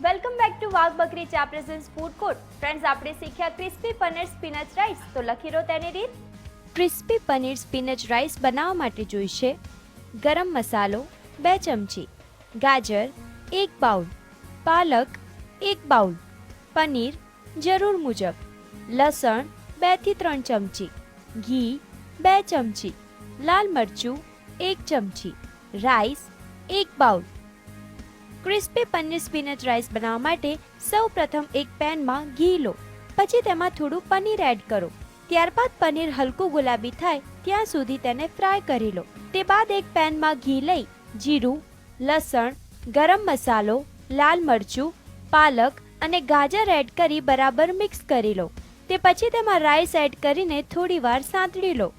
Welcome back to વાઘ બકરી ચા પ્રેઝન્સ ફૂડ કોર્ટ ફ્રેન્ડ્સ આપણે શીખ્યા ક્રિસ્પી પનીર સ્પિનચ રાઈસ તો લખી રહ્યો તેની રીત ક્રિસ્પી પનીર સ્પિનચ રાઈસ બનાવવા માટે જોઈશે ગરમ મસાલો બે ચમચી ગાજર એક બાઉલ પાલક એક બાઉલ પનીર જરૂર મુજબ લસણ બેથી ત્રણ ચમચી ઘી બે ચમચી લાલ મરચું એક ચમચી રાઈસ એક bowl crispy paneer spinach rice બનાવવા માટે સૌ પ્રથમ એક પેનમાં ઘી લો. પછી તેમાં થોડું પનીર એડ કરો. ત્યારબાદ પનીર હલકું ગુલાબી થાય ત્યાં સુધી તેને ફ્રાય કરી લો. તે બાદ એક પેનમાં ઘી લઈ જીરું, લસણ, ગરમ મસાલો, લાલ મરચું, પાલક અને ગાજર એડ કરી બરાબર મિક્સ કરી લો. તે પછી તેમાં રાઈસ એડ કરીને થોડીવાર સાંતળી લો.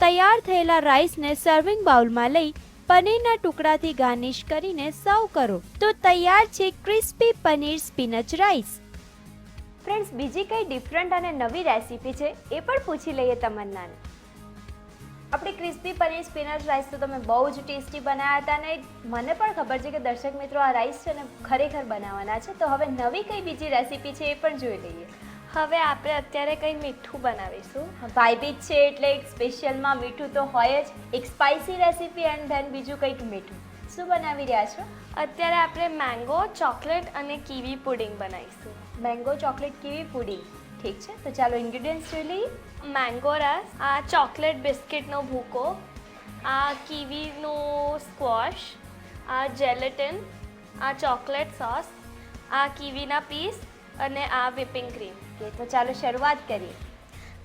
તૈયાર થયેલા રાઈસને સર્વિંગ બાઉલમાં લઈ પનીરના ટુકડાથી ગાર્નિશ કરીને સર્વ કરો. તો તૈયાર છે crispy paneer spinach rice. Friends, બીજી કઈ ડિફરન્ટ અને નવી રેસીપી છે એ પણ પૂછી લઈએ તમન્નાને. આપણી ક્રિસ્પી પનીર સ્પિનચ રાઈસ તો તમે બહુ જ ટેસ્ટી બનાવ્યા હતા અને મને પણ ખબર છે કે દર્શક મિત્રો આ રાઈસ છે ને ખરેખર બનાવવાના છે. તો હવે નવી કઈ બીજી રેસીપી છે એ પણ જોઈ લઈએ. હવે આપણે અત્યારે કંઈ મીઠું બનાવીશું. ભાઈબીજ છે એટલે એક સ્પેશિયલમાં મીઠું તો હોય જ. એક સ્પાઇસી રેસીપી એન્ડ ધેન બીજું કંઈક મીઠું. શું બનાવી રહ્યા છો? અત્યારે આપણે મેંગો ચોકલેટ અને કીવી પુડિંગ બનાવીશું. મેંગો ચોકલેટ કીવી પુડિંગ ઠીક છે? તો ચાલો ઇન્ગ્રીડિયન્ટ્સ જોઈ લઈએ. મેંગો રસ આ ચોકલેટ બિસ્કિટનો ભૂકો આ કીવીનો સ્ક્વોશ આ જેલેટિન આ ચોકલેટ સોસ આ કીવીના પીસ અને આ વિપિંગ ક્રીમ કે તો ચાલો શરૂઆત કરીએ.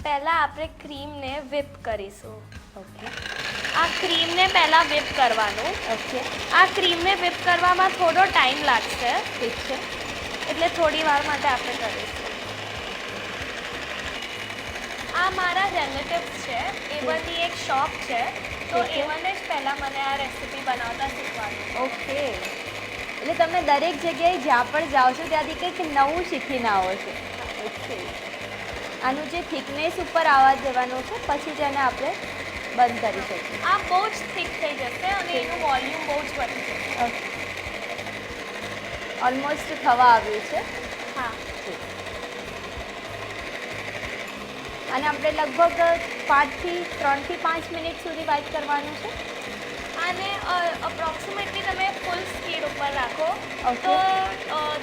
પહેલાં આપણે ક્રીમને વિપ કરીશું. ઓકે. આ ક્રીમને પહેલાં વિપ કરવાનું. ઓકે. આ ક્રીમને વિપ કરવામાં થોડો ટાઈમ લાગશે. ઠીક છે. એટલે થોડી વાર માટે આપણે કરીશું. આ મારા રિલેટિવ્સ છે. એવાની એક શોપ છે. તો એવને જ પહેલાં મને આ રેસીપી બનાવતા શીખવાની ઓકે. એટલે તમે દરેક જગ્યાએ જ્યાં પણ જાઓ છો ત્યાંથી કંઈક નવું શીખીને આવો છો. ઓકે. આનું જે થિકનેસ ઉપર આવવા દેવાનું છે પછી જ એને આપણે બંધ કરી શકીએ. આ બહુ જ થિક થઈ જશે અને એનું વોલ્યુમ બહુ જ વધી જશે. ઓલમોસ્ટ થવા આવ્યું છે. હા. અને આપણે લગભગ પાંચથી ત્રણથી પાંચ મિનિટ સુધી વાત કરવાનું છે. આને અપ્રોક્સિમેટલી તમે ફૂલ સ્પીડ ઉપર રાખો. તો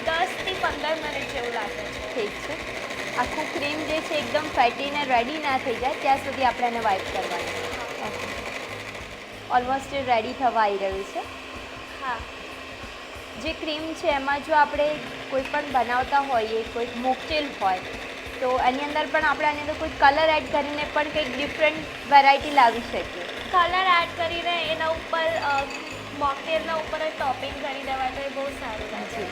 દસથી પંદર મિનિટ જેવું લાગે છે. ઠીક છે. આખું ક્રીમ જે છે એકદમ ફેટીને રેડી ના થઈ જાય ત્યાં સુધી આપણે એને વાઇપ કરવાનું. ઓકે ઓલમોસ્ટ રેડી થવા આવી રહ્યું છે. હા. જે ક્રીમ છે એમાં જો આપણે કોઈ પણ બનાવતા હોઈએ કોઈક મોકટેલ હોય તો એની અંદર પણ આપણે આની અંદર કોઈ કલર એડ કરીને પણ કંઈક ડિફરન્ટ વેરાયટી લાવી શકીએ. કલર એડ કરીને એના ઉપર મોકટેલના ઉપર ટોપિંગ કરી દેવાય તો એ બહુ સારું લાગે.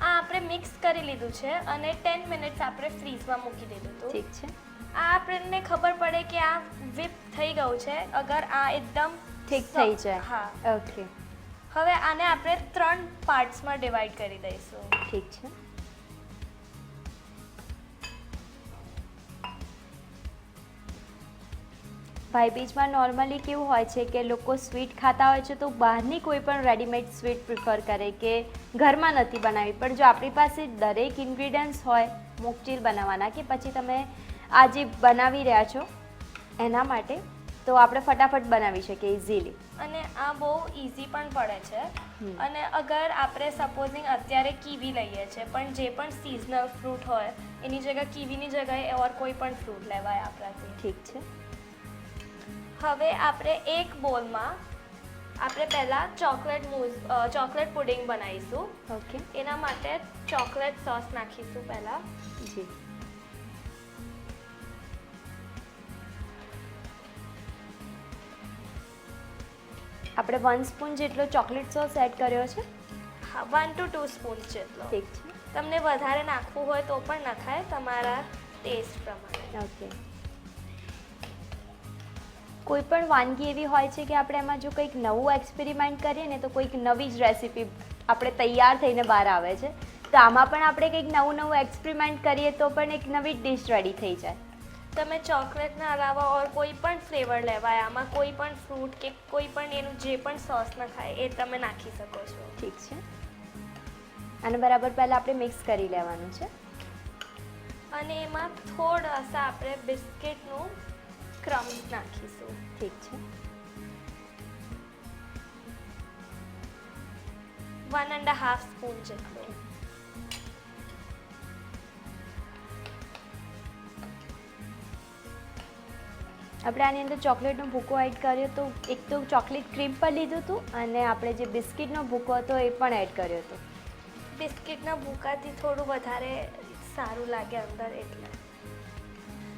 આ આપણે મિક્સ કરી લીધું છે અને ટેન મિનિટ્સ આપણે ફ્રીઝમાં મૂકી દીધું હતું. ઠીક છે. આ આપણને ખબર પડે કે આ વિપ થઈ ગયું છે અગર આ એકદમ ઠીક થઈ જાય. હા. ઓકે હવે આને આપણે ત્રણ પાર્ટ્સમાં ડિવાઈડ કરી દઈશું. ઠીક છે. ભાઈબીજમાં નોર્મલી કેવું હોય છે કે લોકો સ્વીટ ખાતા હોય છે તો બહારની કોઈ પણ રેડીમેડ સ્વીટ પ્રિફર કરે કે ઘરમાં નથી બનાવી. પણ જો આપણી પાસે દરેક ઇન્ગ્રીડિયન્ટ્સ હોય મોકચીલ બનાવવાના કે પછી તમે આ જે બનાવી રહ્યા છો એના માટે તો આપણે ફટાફટ બનાવી શકીએ ઇઝીલી અને આ બહુ ઇઝી પણ પડે છે. અને અગર આપણે સપોઝિંગ અત્યારે કીવી લઈએ છે પણ જે પણ સિઝનલ ફ્રૂટ હોય એની જગ્યાએ કીવીની જગ્યાએ ઓર કોઈ પણ ફ્રૂટ લેવાય આપણાથી. ઠીક છે. હવે આપણે એક બોલમાં આપણે પહેલાં ચોકલેટ મૂઝ ચોકલેટ પુડિંગ બનાવીશું. ઓકે. એના માટે ચોકલેટ સોસ નાખીશું પહેલાં. જી. આપણે વન સ્પૂન જેટલો ચોકલેટ સોસ એડ કર્યો છે? હા વન ટુ ટુ સ્પૂન જેટલો. ઠીક છે. તમને વધારે નાખવું હોય તો પણ નખાય તમારા ટેસ્ટ પ્રમાણે. ઓકે. કોઈ પણ વાનગી એવી હોય છે કે આપણે એમાં જો કંઈક નવું એક્સપેરિમેન્ટ કરીએ ને તો કોઈક નવી જ રેસીપી આપણે તૈયાર થઈને બહાર આવે છે. તો આમાં પણ આપણે કંઈક નવું નવું એક્સપેરિમેન્ટ કરીએ તો પણ એક નવી ડિશ રેડી થઈ જાય. તમે ચોકલેટના અલાવા ઓર કોઈ પણ ફ્લેવર લેવાય આમાં કોઈ પણ ફ્રૂટ કે કોઈ પણ એનું જે પણ સોસ ન ખાય એ તમે નાખી શકો છો. ઠીક છે. અને બરાબર પહેલાં આપણે મિક્સ કરી લેવાનું છે. અને એમાં થોડાસા આપણે બિસ્કિટનું ક્રમ્સ નાખીશું ઠીક છે વન એન્ડ હાફ સ્પૂન જેટલું આપણે આની અંદર ચોકલેટનો ભૂકો એડ કર્યો તો એક તો ચોકલેટ ક્રીમ પર લીધું હતું અને આપણે જે બિસ્કિટનો ભૂકો હતો એ પણ એડ કર્યો હતો. બિસ્કિટના ભૂકાથી થોડું વધારે સારું લાગે અંદર એટલે.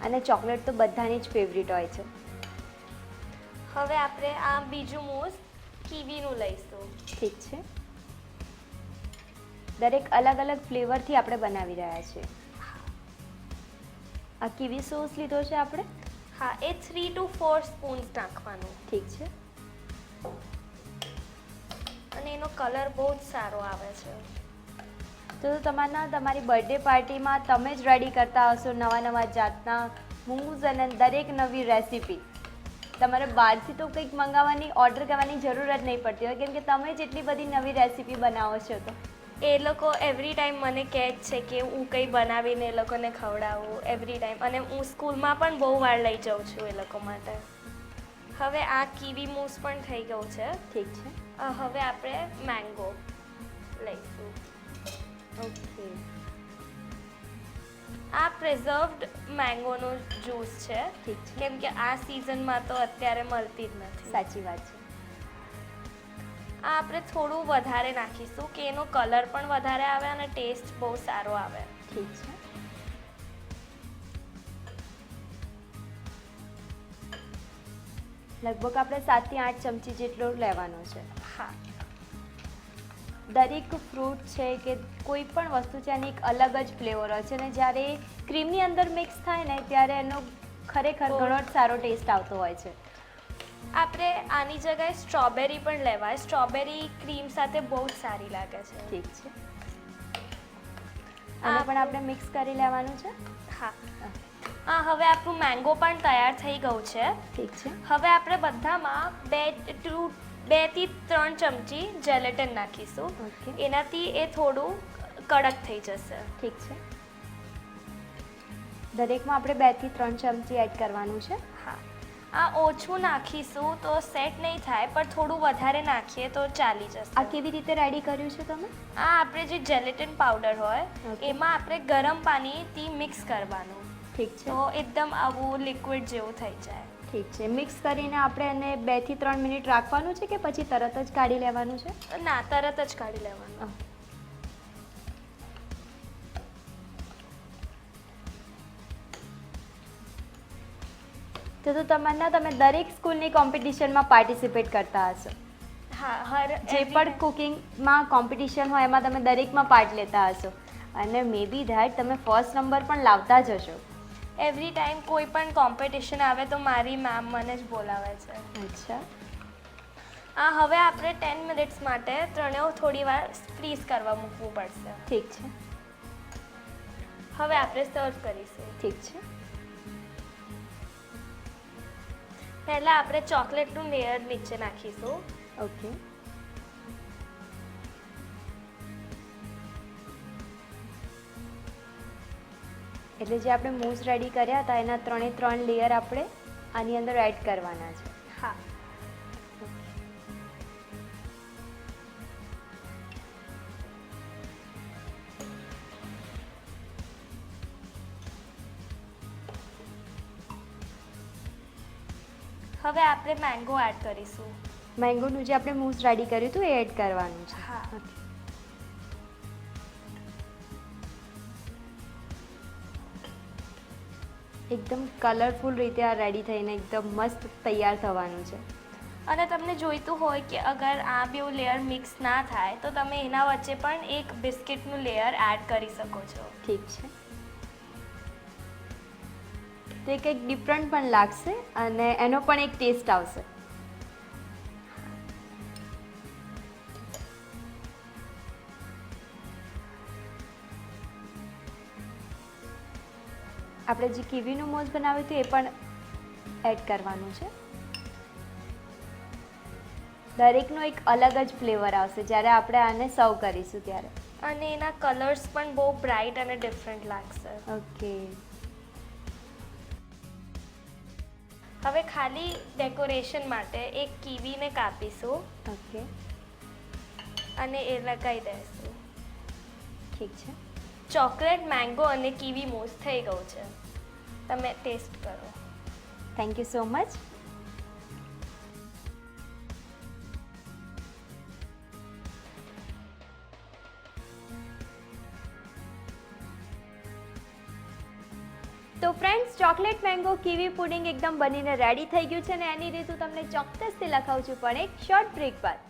અને ચોકલેટ તો બધાની જ ફેવરિટ હોય છે. હવે આપણે આ બીજું મૂસ કીવીનું લઈશું. ઠીક છે. દરેક અલગ અલગ ફ્લેવરથી આપણે બનાવી રહ્યા છીએ. આ કીવી સોસ લીધો છે આપણે? હા એ થ્રી ટુ ફોર સ્પૂન્સ નાખવાનું. ઠીક છે. અને એનો કલર બહુ જ સારો આવે છે. તો તમારના તમારી બર્થડે પાર્ટીમાં તમે જ રેડી કરતા હશો નવા નવા જાતના મૂવ્સ અને દરેક નવી રેસીપી તમારે બહારથી તો કંઈક મંગાવવાની ઓર્ડર કરવાની જરૂર જ નહીં પડતી હોય કેમ કે તમે જેટલી બધી નવી રેસીપી બનાવો છો તો. એ લોકો એવરી ટાઈમ મને કહે જ છે કે હું કંઈ બનાવીને એ લોકોને ખવડાવું એવરી ટાઈમ અને હું સ્કૂલમાં પણ બહુ વાર લઈ જાઉં છું એ લોકો માટે. હવે આ કીવી મૂસ પણ થઈ ગયું છે. ઠીક છે. હવે આપણે મેંગો લઈશું. ઓકે આ પ્રિઝર્વડ મેંગોનો જ્યુસ છે. ઠીક છે. કેમ કે આ સિઝનમાં તો અત્યારે મળતી જ નથી. સાચી વાત છે. આ આપણે થોડું વધારે નાખીશું કે એનો કલર પણ વધારે આવે અને ટેસ્ટ બહુ સારો આવે. ઠીક છે. લગભગ આપણે સાતથી આઠ ચમચી જેટલો લેવાનો છે. હા. દરેક ફ્રૂટ છે કે કોઈ પણ વસ્તુ છે એની એક અલગ જ ફ્લેવર હોય છે. અને જ્યારે ક્રીમની અંદર મિક્સ થાય ને ત્યારે એનો ખરેખર. ઘણો જ સારો ટેસ્ટ આવતો હોય છે. આપણે આની જગ્યાએ સ્ટ્રોબેરી પણ લેવાય. સ્ટ્રોબેરી ક્રીમ સાથે બહુ જ સારી લાગે છે. ઠીક છે. આ આને પણ આપણે મિક્સ કરી લેવાનું છે? હા. હા. હવે આપણું મેંગો પણ તૈયાર થઈ ગયું છે. ઠીક છે. હવે આપણે બધામાં બે ટુ બેથી ત્રણ ચમચી જેલેટન નાખીશું. એનાથી એ થોડું કડક થઈ જશે. ઠીક છે. દરેકમાં આપણે બેથી ત્રણ ચમચી એડ કરવાનું છે. હા. આ ઓછું નાખીશું તો સેટ નહીં થાય પણ થોડું વધારે નાખીએ તો ચાલી જશે. આ કેવી રીતે રેડી કર્યું છે તમે? આ આપણે જે જેલેટિન પાવડર હોય એમાં આપણે ગરમ પાણીથી મિક્સ કરવાનું. ઠીક છે. તો એકદમ આવું લિક્વિડ જેવું થઈ જાય. ઠીક છે. મિક્સ કરીને આપણે એને બેથી ત્રણ મિનિટ રાખવાનું છે કે પછી તરત જ કાઢી લેવાનું છે? ના તરત જ કાઢી લેવાનું. તો તો તમારના તમે દરેક સ્કૂલની કોમ્પિટિશનમાં પાર્ટિસિપેટ કરતા હશો. હા હર જે પણ કુકિંગમાં કોમ્પિટિશન હોય એમાં તમે દરેકમાં પાર્ટ લેતા હશો. અને મે બી ધેટ તમે ફર્સ્ટ નંબર પણ લાવતા જ હશો. એવરી ટાઈમ કોઈ પણ કોમ્પિટિશન આવે તો મારી મેમ મને જ બોલાવે છે. અચ્છા. આ હવે આપણે ટેન મિનિટ્સ માટે ત્રણેય થોડી વાર ફ્રીઝ કરવા મૂકવું પડશે. ઠીક છે. હવે આપણે સર્વ કરીશું. ઠીક છે. પહેલાં આપણે ચોકલેટનું લેયર નીચે નાખીશું. ઓકે એટલે જે આપણે મૂવ્સ રેડી કર્યા હતા એના ત્રણે ત્રણ લેયર આપણે આની અંદર એડ કરવાના છે. હા. હવે આપણે મેંગો એડ કરીશું. મેંગોનું જે આપણે મૂસ રેડી કર્યું હતું એ એડ કરવાનું છે. હા. એકદમ કલરફુલ રીતે આ રેડી થઈને એકદમ મસ્ત તૈયાર થવાનું છે. અને તમને જોઈતું હોય કે અગર આ બે લેયર મિક્સ ના થાય તો તમે એના વચ્ચે પણ એક બિસ્કિટનું લેયર એડ કરી શકો છો. ઠીક છે. તે કંઈક ડિફરન્ટ પણ લાગશે અને એનો પણ એક ટેસ્ટ આવશે. આપણે જે કીવીનું મોઝ બનાવ્યું હતું એ પણ એડ કરવાનું છે. દરેકનો એક અલગ જ ફ્લેવર આવશે જ્યારે આપણે આને સર્વ કરીશું ત્યારે. અને એના કલર્સ પણ બહુ બ્રાઇટ અને ડિફરન્ટ લાગશે. ઓકે. હવે ખાલી ડેકોરેશન માટે એક કીવીને કાપીશું. ઓકે. અને એ લગાવી દઈશું. ઠીક છે. ચોકલેટ મેંગો અને કીવી મોસ થઈ ગયું છે. તમે ટેસ્ટ કરો. થેન્ક યુ સો મચ તો friends chocolate mango kiwi pudding એકદમ બનીને રેડી થઈ ગયું છે અને એની રીતે તમને ચોક્કસથી લખાવું છું પણ એક શોર્ટ બ્રેક બાદ.